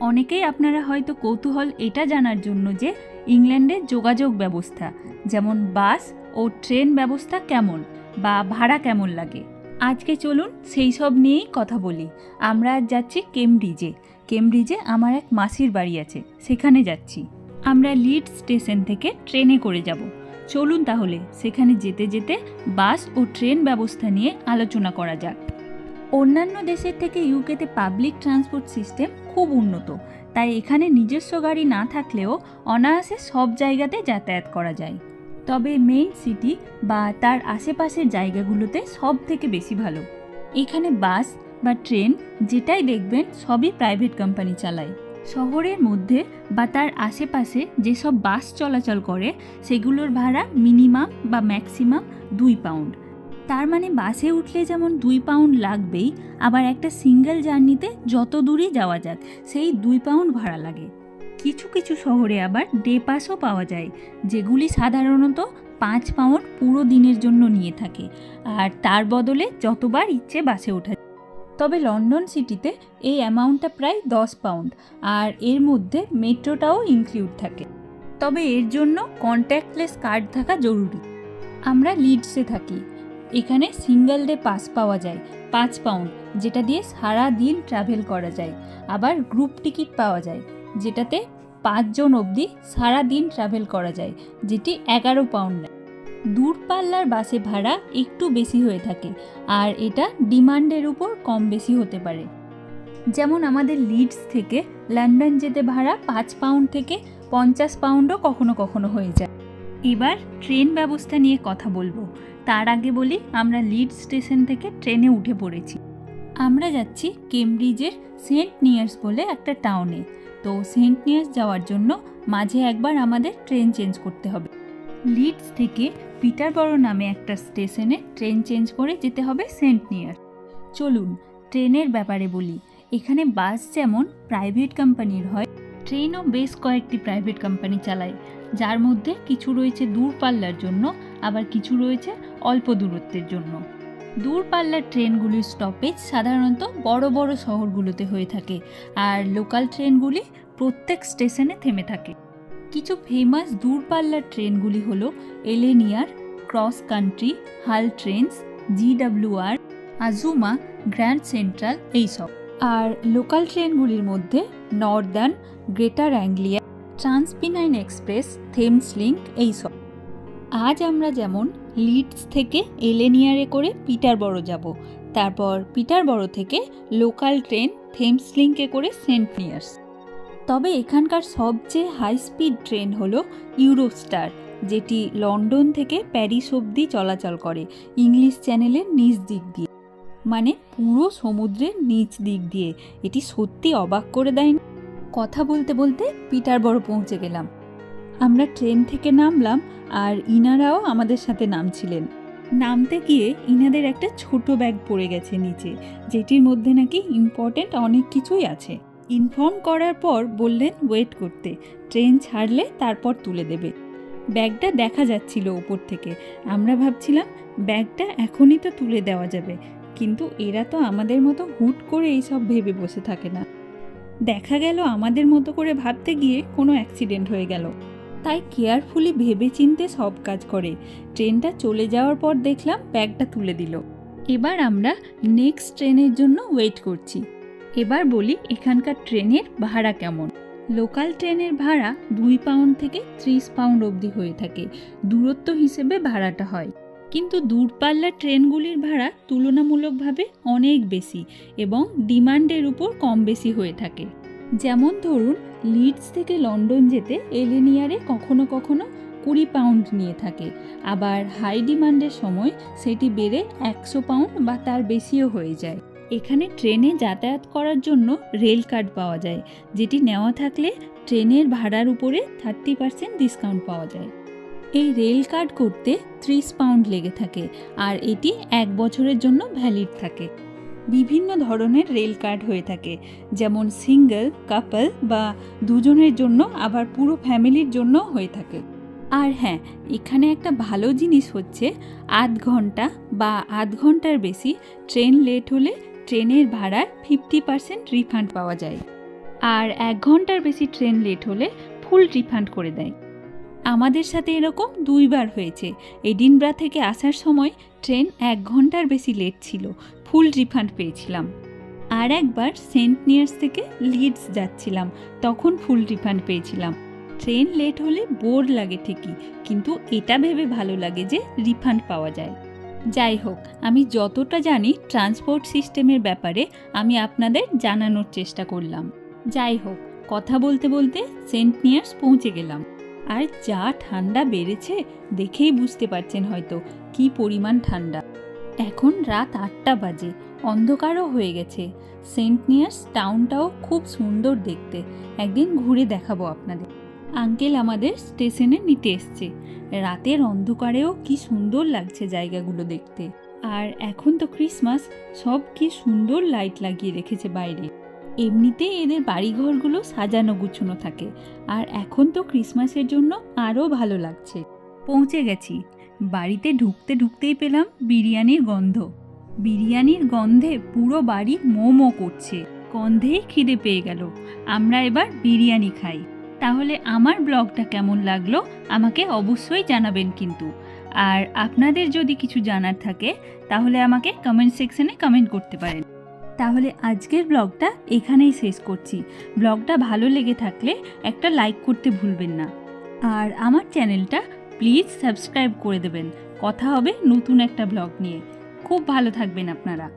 অনেকেই আপনারা হয়তো কৌতূহল এটা জানার জন্য যে ইংল্যান্ডের যোগাযোগ ব্যবস্থা, যেমন বাস ও ট্রেন ব্যবস্থা কেমন বা ভাড়া কেমন লাগে। আজকে চলুন সেই সব নিয়েই কথা বলি। আমরা আজ যাচ্ছি কেমব্রিজে। কেমব্রিজে আমার এক মাসির বাড়ি আছে, সেখানে যাচ্ছি। আমরা লিড স্টেশন থেকে ট্রেনে করে যাব। চলুন তাহলে সেখানে যেতে যেতে বাস ও ট্রেন ব্যবস্থা নিয়ে আলোচনা করা যাক। অন্যান্য দেশের থেকে ইউকেতে পাবলিক ট্রান্সপোর্ট সিস্টেম খুব উন্নত। তাই এখানে নিজস্ব গাড়ি না থাকলেও অনায়াসে সব জায়গাতে যাতায়াত করা যায়। তবে মেইন সিটি বা তার আশেপাশের জায়গাগুলোতে সব থেকে বেশি ভালো। এখানে বাস বা ট্রেন যেটাই দেখবেন সবই প্রাইভেট কোম্পানি চালায়। শহরের মধ্যে বা তার আশেপাশে যেসব বাস চলাচল করে, সেগুলোর ভাড়া মিনিমাম বা ম্যাক্সিমাম দুই পাউন্ড তার মানে বাসে উঠলে যেমন দুই পাউন্ড লাগবেই, আবার একটা সিঙ্গেল জার্নিতে যত দূরই যাওয়া যাক, সেই দুই পাউন্ড ভাড়া লাগে। কিছু কিছু শহরে আবার ডে পাসও পাওয়া যায়, যেগুলি সাধারণত পাঁচ পাউন্ড পুরো দিনের জন্য নিয়ে থাকে, আর তার বদলে যতবার ইচ্ছে বাসে ওঠা তবে লন্ডন সিটিতে এই অ্যামাউন্টটা প্রায় দশ পাউন্ড, আর এর মধ্যে মেট্রোটাও ইনক্লুড থাকে। তবে এর জন্য কন্ট্যাক্টলেস কার্ড থাকা জরুরি। আমরা লিডসে থাকি। এখানে সিঙ্গেল ডে পাস পাওয়া যায়, পাঁচ পাউন্ড যেটা দিয়ে সারা দিন ট্রাভেল করা যায়। আবার গ্রুপ টিকিট পাওয়া যায়, যেটাতে পাঁচজন অবধি সারা দিন ট্রাভেল করা যায়, যেটি এগারো পাউন্ড দূরপাল্লার বাসে ভাড়া একটু বেশি হয়ে থাকে, আর এটা ডিমান্ডের উপর কম বেশি হতে পারে। যেমন আমাদের লিডস থেকে লন্ডন যেতে ভাড়া পাঁচ পাউন্ড থেকে পঞ্চাশ পাউন্ডও কখনো কখনো হয়ে যায়। এবার ট্রেন ব্যবস্থা নিয়ে কথা বলব। তার আগে বলি, আমরা লিড স্টেশন থেকে ট্রেনে উঠে পড়েছি। আমরা যাচ্ছি কেমব্রিজের সেন্ট নিয়ার্স বলে একটা টাউনে। তো সেন্ট নিয়ার্স যাওয়ার জন্য মাঝে একবার আমাদের ট্রেন চেঞ্জ করতে হবে। লিডস থেকে পিটারবড়ো নামে একটা স্টেশনে ট্রেন চেঞ্জ করে যেতে হবে সেন্ট নিয়ার চলুন, ট্রেনের ব্যাপারে বলি। এখানে বাস যেমন প্রাইভেট কোম্পানির হয় ট্রেনও বেশ কয়েকটি প্রাইভেট কোম্পানি চালায়, যার মধ্যে কিছু রয়েছে দূরপাল্লার জন্য, আবার কিছু রয়েছে অল্প দূরত্বের জন্য। দূরপাল্লার ট্রেনগুলির স্টপেজ সাধারণত বড় বড় শহরগুলোতে হয়ে থাকে, আর লোকাল ট্রেনগুলি প্রত্যেক স্টেশনে থেমে থাকে। কিছু ফেমাস দূরপাল্লার ট্রেনগুলি হল LNER, Cross Country, Hull Trains GWR Azuma, Grand Central, এইসব। আর লোকাল ট্রেনগুলির মধ্যে Northern, Greater Anglia, TransPennine Express, Thameslink এইসব আজ আমরা যেমন লিডস থেকে এলেনিয়ারে করে পিটারবড়ো যাব, তারপর পিটারবড়ো থেকে লোকাল ট্রেন থেমস লিঙ্কে করে সেন্ট নিয়ার্স তবে এখানকার সবচেয়ে হাই স্পিড ট্রেন হল ইউরোস্টার, যেটি লন্ডন থেকে প্যারিস অবধি চলাচল করে, ইংলিশ চ্যানেলের নিজ দিক দিয়ে। মানে পুরো সমুদ্রের নিচ দিক দিয়ে। এটি সত্যি অবাক করে দেয়নি। কথা বলতে বলতে পিটার বড় পৌঁছে গেলাম। আমরা ট্রেন থেকে নামলাম আর ইনারাও আমাদের সাথে নামছিলেন। নামতে গিয়ে ইনাদের একটা ছোট ব্যাগ পড়ে গেছে নিচে, যেটির মধ্যে নাকি ইম্পর্টেন্ট অনেক কিছুই আছে। ইনফর্ম করার পর বললেন, ওয়েট করতে, ট্রেন ছাড়লে তারপর তুলে দেবে। ব্যাগটা দেখা যাচ্ছিল উপর থেকে। আমরা ভাবছিলাম, ব্যাগটা এখনই তো তুলে দেওয়া যাবে। কিন্তু এরা তো আমাদের মতো হুট করে এইসব ভেবে বসে থাকে না। দেখা গেল আমাদের মতো করে ভাবতে গিয়ে কোনো অ্যাক্সিডেন্ট হয়ে গেল। তাই কেয়ারফুলি ভেবে চিনতে সব কাজ করে। ট্রেনটা চলে যাওয়ার পর দেখলাম ব্যাগটা তুলে দিল। এবার আমরা নেক্সট ট্রেনের জন্য ওয়েট করছি। এবার বলি এখানকার ট্রেনের ভাড়া কেমন? লোকাল ট্রেনের ভাড়া দুই পাউন্ড থেকে ত্রিশ পাউন্ড অবধি হয়ে থাকে। দূরত্ব হিসেবে ভাড়াটা হয়। কিন্তু দূরপাল্লার ট্রেনগুলির ভাড়া তুলনামূলকভাবে অনেক বেশি এবং ডিমান্ডের উপর কম বেশি হয়ে থাকে। যেমন ধরুন, লিডস থেকে লন্ডন যেতে এলেনিয়ারে কখনো কখনো কুড়ি পাউন্ড নিয়ে থাকে। আবার হাই ডিমান্ডের সময় সেটি বেড়ে একশো পাউন্ড বা তার বেশিও হয়ে যায়। এখানে ট্রেনে যাতায়াত করার জন্য রেল কার্ড পাওয়া যায়, যেটি নেওয়া থাকলে ট্রেনের ভাড়ার উপরে থার্টি পার্সেন্ট ডিসকাউন্ট পাওয়া যায়। এই রেল কার্ড করতে ত্রিশ পাউন্ড লেগে থাকে আর এটি এক বছরের জন্য ভ্যালিড থাকে। বিভিন্ন ধরনের রেল কার্ড হয়ে থাকে, যেমন সিঙ্গেল, কাপল বা দুজনের জন্য আবার পুরো ফ্যামিলির জন্য হয়ে থাকে। আর হ্যাঁ এখানে একটা ভালো জিনিস হচ্ছে, আধ ঘণ্টা বা আধ ঘণ্টার বেশি ট্রেন লেট হলে ট্রেনের ভাড়ার ফিফটি পার্সেন্ট রিফান্ড পাওয়া যায়। আর এক ঘণ্টার বেশি ট্রেন লেট হলে ফুল রিফান্ড করে দেয়। আমাদের সাথে এরকম দুইবার হয়েছে। এডিনব্রা থেকে আসার সময় ট্রেন এক ঘণ্টার বেশি লেট ছিল। ফুল রিফান্ড পেয়েছিলাম। আর একবার সেন্ট নিয়ার্স থেকে লিডস যাচ্ছিলাম। তখন ফুল রিফান্ড পেয়েছিলাম। ট্রেন লেট হলে বোর লাগে ঠিকই, কিন্তু এটা ভেবে ভালো লাগে যে রিফান্ড পাওয়া যায়। যাই হোক, আমি যতটা জানি ট্রান্সপোর্ট সিস্টেমের ব্যাপারে আমি আপনাদের জানানোর চেষ্টা করলাম। যাই হোক, কথা বলতে বলতে সেন্ট নিয়ার্স পৌঁছে গেলাম। আর যা ঠান্ডা বেড়েছে দেখেই বুঝতে পারছেন হয়তো কি পরিমাণ ঠান্ডা। এখন রাত আটটা বাজে, অন্ধকারও হয়ে গেছে। সেন্ট নিয়ার্স টাউনটাও খুব সুন্দর দেখতে। একদিন ঘুরে দেখাবো আপনাদের। আঙ্কেল আমাদের স্টেশনে নিতে এসছে। রাতের অন্ধকারেও কি সুন্দর লাগছে জায়গাগুলো দেখতে। আর এখন তো ক্রিসমাস, সব কি সুন্দর লাইট লাগিয়ে রেখেছে বাইরে। এমনিতেই এদের বাড়িঘরগুলো সাজানো গুছানো থাকে। আর এখন তো ক্রিসমাসের জন্য আরও ভালো লাগছে। পৌঁছে গেছি। বাড়িতে ঢুকতে ঢুকতেই পেলাম বিরিয়ানির গন্ধ। বিরিয়ানির গন্ধে পুরো বাড়ি মোমো করছে। গন্ধেই খিদে পেয়ে গেল। আমরা এবার বিরিয়ানি খাই। তাহলে আমার ব্লগটা কেমন লাগল আমাকে অবশ্যই জানাবেন কিন্তু। আর আপনাদের যদি কিছু জানার থাকে, তাহলে আমাকে কমেন্ট সেকশনে কমেন্ট করতে পারেন। তাহলে আজকের ব্লগটা এখানেই শেষ করছি। ব্লগটা ভালো লেগে থাকলে একটা লাইক করতে ভুলবেন না। আর আমার চ্যানেলটা প্লিজ সাবস্ক্রাইব করে দেবেন। কথা হবে নতুন একটা ব্লগ নিয়ে। খুব ভালো থাকবেন আপনারা।